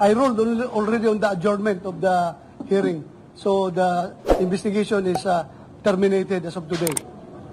I ruled al- already on the adjournment of the hearing. So the investigation is uh, terminated as of today.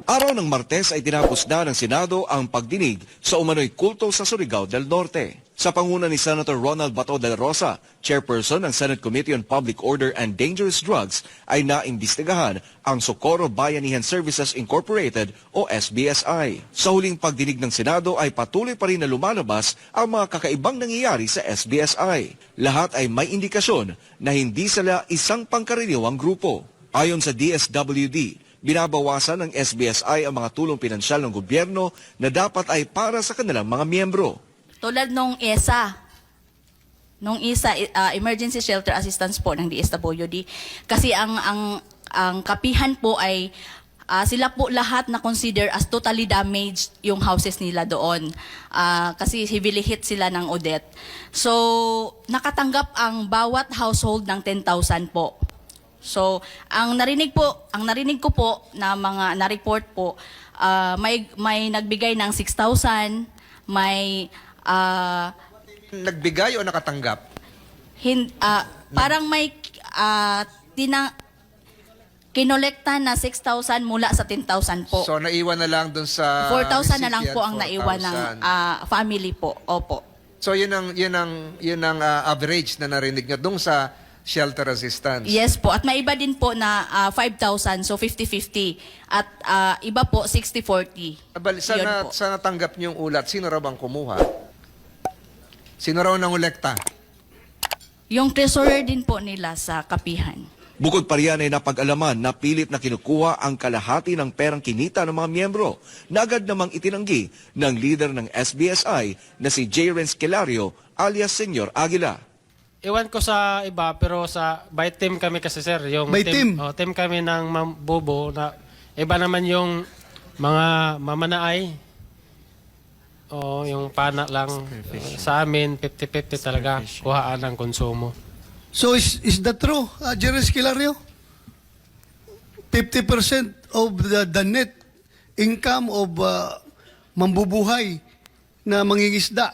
Araw ng Martes ay tinapos na ng Senado ang pagdinig sa umano'y kulto sa Surigao del Norte. Sa panguna ni Senator Ronald Bato de la Rosa, chairperson ng Senate Committee on Public Order and Dangerous Drugs, ay naimbestigahan ang Socorro Bayanihan Services Incorporated o SBSI. Sa huling pagdinig ng Senado ay patuloy pa rin na lumalabas ang mga kakaibang nangyayari sa SBSI. Lahat ay may indikasyon na hindi sila isang pangkaraniwang grupo. Ayon sa DSWD, binabawasan ng SBSI ang mga tulong pinansyal ng gobyerno na dapat ay para sa kanilang mga miyembro. Tulad nung ESA, nung ESA, uh, Emergency Shelter Assistance po ng DSWD. Kasi ang, ang, ang kapihan po ay ah, sila po lahat na consider as totally damaged yung houses nila doon. Ah, kasi heavily hit sila ng Odette. So, nakatanggap ang bawat household ng 10,000 po. So, ang narinig po, ang narinig ko po na mga na-report po, ah, may may nagbigay ng 6,000, may ah, Nagbigay o nakatanggap? hin, ah, parang may ah, tina kinolekta na 6,000 mula sa 10,000 po. So naiwan na lang dun sa 4,000 na lang recipient, po ang naiwan ng 4,000. ah, family po. Opo. So yun ang yun ang yun ang ah, average na narinig nyo dun sa shelter assistance. Yes po. At may iba din po na ah, 5,000, so 50-50. At ah, iba po 60-40. Abal, sa, Yun na, po. sa natanggap nyo yung ulat, sino raw ang kumuha? Sino raw nang ulekta? Yung treasurer din po nila sa kapihan. Bukod pa riyan ay napag-alaman na pilit na kinukuha ang kalahati ng perang kinita ng mga miyembro na agad namang itinanggi ng leader ng SBSI na si J. Renz Kelario alias Senyor Aguila. Iwan ko sa iba pero sa by team kami kasi sir yung By team? oh, team kami ng Ma'am Bobo na iba naman yung mga mamanaay o yung pana lang Uh, sa amin 50-50 talaga kuhaan ng konsumo. So is, is that true, uh, Jerry Esquilario? 50% of the, the net income of uh, mambubuhay na mangingisda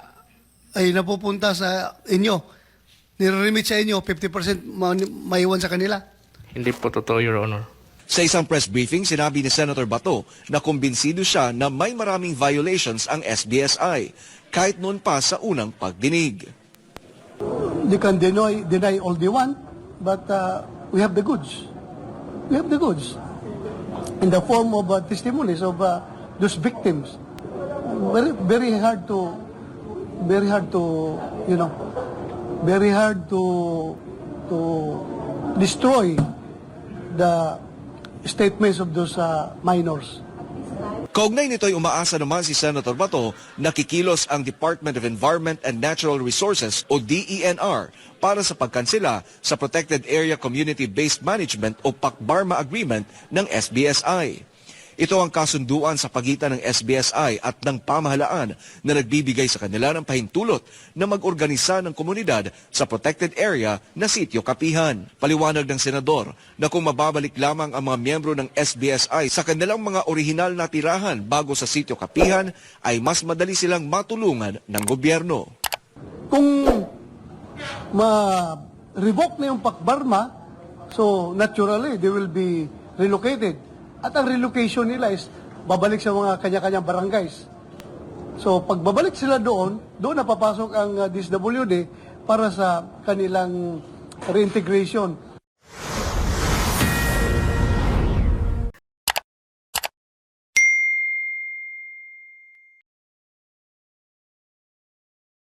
ay napupunta sa inyo. Nire-remit sa inyo, 50% ma- maiwan sa kanila. Hindi po totoo, Your Honor. Sa isang press briefing, sinabi ni Senator Bato na kumbinsido siya na may maraming violations ang SBSI kahit noon pa sa unang pagdinig. They can deny, deny all they want, but uh, we have the goods. We have the goods in the form of uh, testimonies of uh, those victims. Very, very hard to, very hard to, you know, very hard to to destroy the statements of those uh, minors. Kaugnay nito'y umaasa naman si Senator Bato na kikilos ang Department of Environment and Natural Resources o DENR para sa pagkansela sa Protected Area Community-Based Management o PACBARMA Agreement ng SBSI. Ito ang kasunduan sa pagitan ng SBSI at ng pamahalaan na nagbibigay sa kanila ng pahintulot na mag-organisa ng komunidad sa protected area na sityo kapihan. Paliwanag ng senador na kung mababalik lamang ang mga miyembro ng SBSI sa kanilang mga orihinal na tirahan bago sa sityo kapihan ay mas madali silang matulungan ng gobyerno. Kung ma-revoke na yung pakbarma, so naturally, they will be relocated. At ang relocation nila is babalik sa mga kanya-kanyang barangays. So pag babalik sila doon, doon na papasok ang uh, DSWD para sa kanilang reintegration.